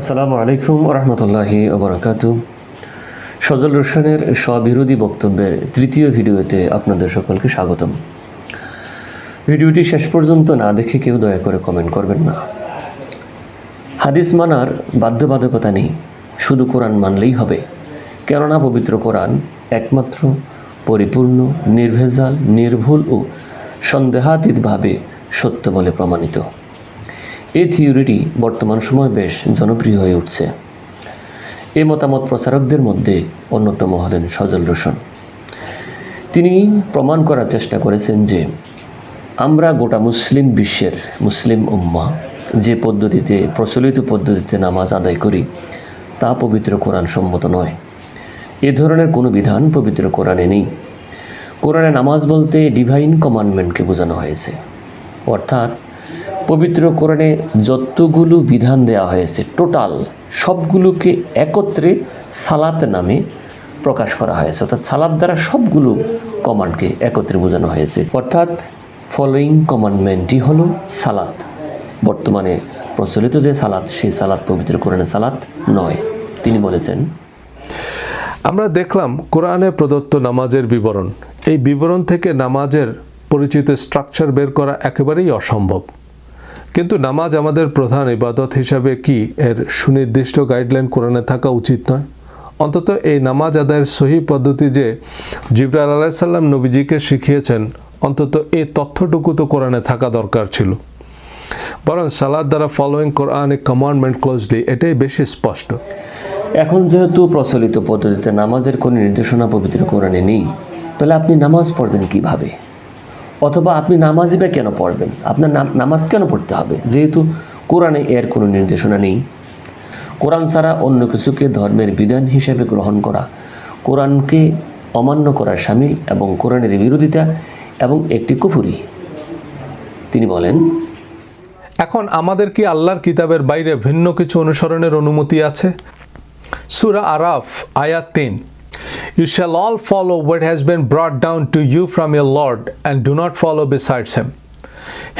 আসসালামু আলাইকুম রহমতুল্লাহি ওবরাকাত। সজল রোশনের স্ববিরোধী বক্তব্যের তৃতীয় ভিডিওতে আপনাদের সকলকে স্বাগতম। ভিডিওটি শেষ পর্যন্ত না দেখে কেউ দয়া করে কমেন্ট করবেন না। হাদিস মানার বাধ্যবাধকতা নেই, শুধু কোরআন মানলেই হবে। কেননা পবিত্র কোরআন একমাত্র পরিপূর্ণ, নির্ভেজাল, নির্ভুল ও সন্দেহাতীতভাবে সত্য বলে প্রমাণিত। এই থিওরিটি বর্তমান সময় বেশ জনপ্রিয় হয়ে উঠছে। এ মতামত প্রচারকদের মধ্যে অন্যতম হলেন সজল রোশন। তিনি প্রমাণ করার চেষ্টা করেছেন যে, আমরা গোটা মুসলিম বিশ্বের মুসলিম উম্মা যে পদ্ধতিতে, প্রচলিত পদ্ধতিতে নামাজ আদায় করি, তা পবিত্র কোরআন সম্মত নয়। এ ধরনের কোনো বিধান পবিত্র কোরআনে নেই। কোরআনে নামাজ বলতে ডিভাইন কমান্ডমেন্টকে বোঝানো হয়েছে। অর্থাৎ পবিত্র কোরআনে যতগুলো বিধান দেওয়া হয়েছে, টোটাল সবগুলোকে একত্রে সালাত নামে প্রকাশ করা হয়েছে। অর্থাৎ সালাদ দ্বারা সবগুলো কমান্ডকে একত্রে বোঝানো হয়েছে। অর্থাৎ ফলোয়িং কমান্ডমেন্টই হলো সালাত। বর্তমানে প্রচলিত যে সালাত, সেই সালাত পবিত্র কোরআনে সালাত নয়। তিনি বলেছেন, আমরা দেখলাম কোরআনে প্রদত্ত নামাজের বিবরণ। এই বিবরণ থেকে নামাজের পরিচিত স্ট্রাকচার বের করা একেবারেই অসম্ভব। কিন্তু নামাজ আমাদের প্রধান ইবাদত হিসাবে কি এর সুনির্দিষ্ট গাইডলাইন কোরআনে থাকা উচিত নয়? অন্তত এই নামাজ আদায়ের সহি পদ্ধতি যে জিবরাল আলাইসাল্লাম নবীজিকে শিখিয়েছেন, অন্তত এই তথ্যটুকু তো কোরআনে থাকা দরকার ছিল। বরং সালাদ দ্বারা ফলোয়িং কোরআনিক কমান্ডমেন্ট ক্লোজলি এটাই বেশি স্পষ্ট। এখন যেহেতু প্রচলিত পদ্ধতিতে নামাজের কোনো নির্দেশনা পবিত্র কোরআনে নেই, তাহলে আপনি নামাজ পড়বেন কীভাবে? অথবা আপনি নামাজই বা কেন পড়বেন? আপনার নাম- নামাজ কেন পড়তে হবে? যেহেতু কোরআনে এর কোনো নির্দেশনা নেই। কোরআন ছাড়া অন্য কিছুকে ধর্মের বিধান হিসেবে গ্রহণ করা, কোরআনকে অমান্য করার সামিল এবং কোরআনের বিরোধিতা এবং একটি কুফুরি। তিনি বলেন, এখন আমাদের কি আল্লাহর কিতাবের বাইরে ভিন্ন কিছু অনুসরণের অনুমতি আছে? সুরা আরাফ, আয়াত তিন। You shall all follow what has been brought down to you from your lord and do not follow besides him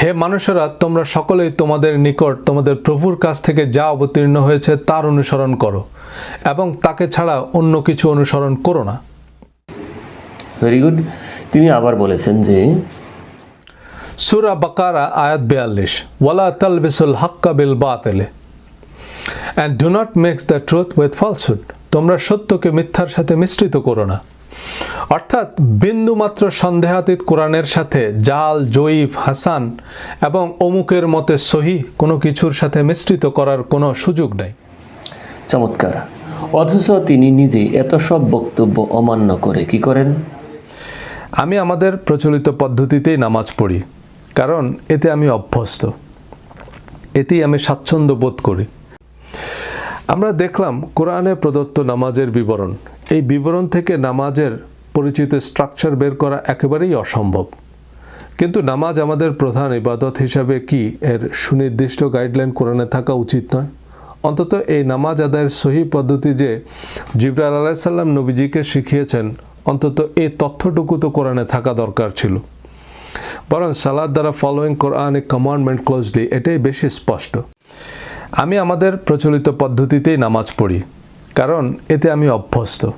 হে মানুষেরা তোমরা সকলেই তোমাদের নিকট তোমাদের প্রভুর কাছ থেকে যা অবতীর্ণ হয়েছে তার অনুসরণ করো এবং তাকে ছাড়া অন্য কিছু অনুসরণ করো না। ভেরি গুড তিনি আবার বলেছেন যে সুরা বাকারা আয়াত বেয়াল্লিশ ওয়ালা তালবিসুল হাক্কা বিল বাতেলে and do not mix the truth with falsehood তোমরা সত্যকে মিথ্যার সাথে মিশ্রিত করো না। অর্থাৎ বিন্দুমাত্র সন্দেহাতীত কোরআনের সাথে জাল জয়ীফ হাসান এবং অমুকের মতে সহি কোনো কিছুর সাথে মিশ্রিত করার কোনো সুযোগ নেই। চমৎকার। অথচ তিনি নিজে এত সব বক্তব্য অমান্য করে কি করেন? আমি আমাদের প্রচলিত পদ্ধতিতেই নামাজ পড়ি কারণ এতে আমি অভ্যস্ত। এতেই আমি স্বাচ্ছন্দ্য বোধ করি। আমরা দেখলাম কোরআনে প্রদত্ত নামাজের বিবরণ। এই বিবরণ থেকে নামাজের পরিচিত স্ট্রাকচার বের করা একেবারেই অসম্ভব। কিন্তু নামাজ আমাদের প্রধান ইবাদত হিসাবে কি এর সুনির্দিষ্ট গাইডলাইন কোরআনে থাকা উচিত নয়? অন্তত এই নামাজ আদায়ের সহি পদ্ধতি যে জিবরাল আলাইসাল্লাম নবীজিকে শিখিয়েছেন, অন্তত এই তথ্যটুকু তো কোরআনে থাকা দরকার ছিল। বরং সালাদ দ্বারা ফলোয়িং কোরআনিক কমান্ডমেন্ট ক্লোজলি এটাই বেশি স্পষ্ট। আমি আমাদের প্রচলিত পদ্ধতিতেই নামাজ পড়ি কারণ এতে আমি অভ্যস্ত।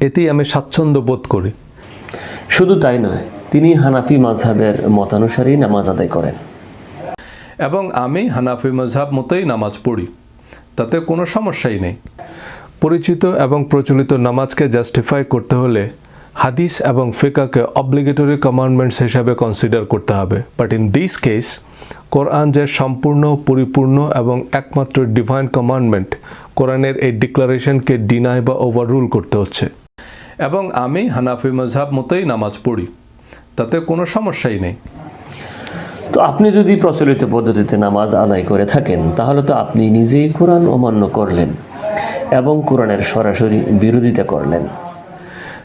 এতেই আমি স্বাচ্ছন্দ্য বোধ করি। শুধু তাই নয় তিনি হানাফি মাঝহাবের মতানুসারেই নামাজ আদায় করেন। এবং আমি হানাফি মাঝহাব মতোই নামাজ পড়ি তাতে কোনো সমস্যাই নেই। পরিচিত এবং প্রচলিত নামাজকে জাস্টিফাই করতে হলে হাদিস এবং ফিকাকে অব্লিগেটরি কমান্ডমেন্টস হিসাবে কনসিডার করতে হবে। But in this case Quran যে সম্পূর্ণ, পরিপূর্ণ এবং একমাত্র ডিভাইন কমান্ডমেন্ট কোরআনের এই ডিক্লারেশনকে ডিনাই বা ওভাররুল করতে হচ্ছে। এবং আমি হানাফি মজহাব মতোই নামাজ পড়ি। তাতে কোনো সমস্যাই নেই। তো আপনি যদি প্রচলিত পদ্ধতিতে নামাজ আদায় করে থাকেন, তাহলে তো আপনি নিজেই কোরআন অমান্য করলেন এবং কোরআনের সরাসরি বিরোধিতা করলেন।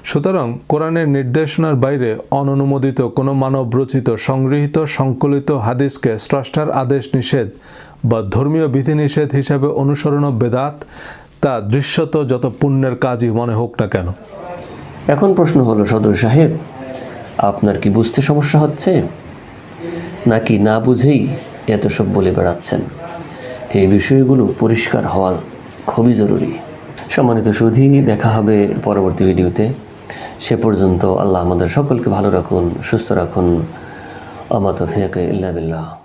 সুতরাং কোরআনের নির্দেশনার বাইরে অননুমোদিত কোনো মানব রচিত সংগৃহীত, সংকলিত হাদিসকে স্রষ্টার আদেশ নিষেধ বা ধর্মীয় বিধিনিষেধ হিসাবে অনুসরণ বেদাত তা দৃশ্যত যত পুণ্যের কাজই মনে হোক না কেন। এখন প্রশ্ন হলো, সদর সাহেব, আপনার কি বুঝতে সমস্যা হচ্ছে? নাকি না বুঝেই এত সব বলে বেড়াচ্ছেন? এই বিষয়গুলো পরিষ্কার হওয়া খুবই জরুরি। সম্মানিত সুধী, দেখা হবে পরবর্তী ভিডিওতে। সে পর্যন্ত আল্লাহ আমাদের সকলকে ভালো রাখুন সুস্থ রাখুন। আমাত ফেকে ইল্লা বিল্লাহ।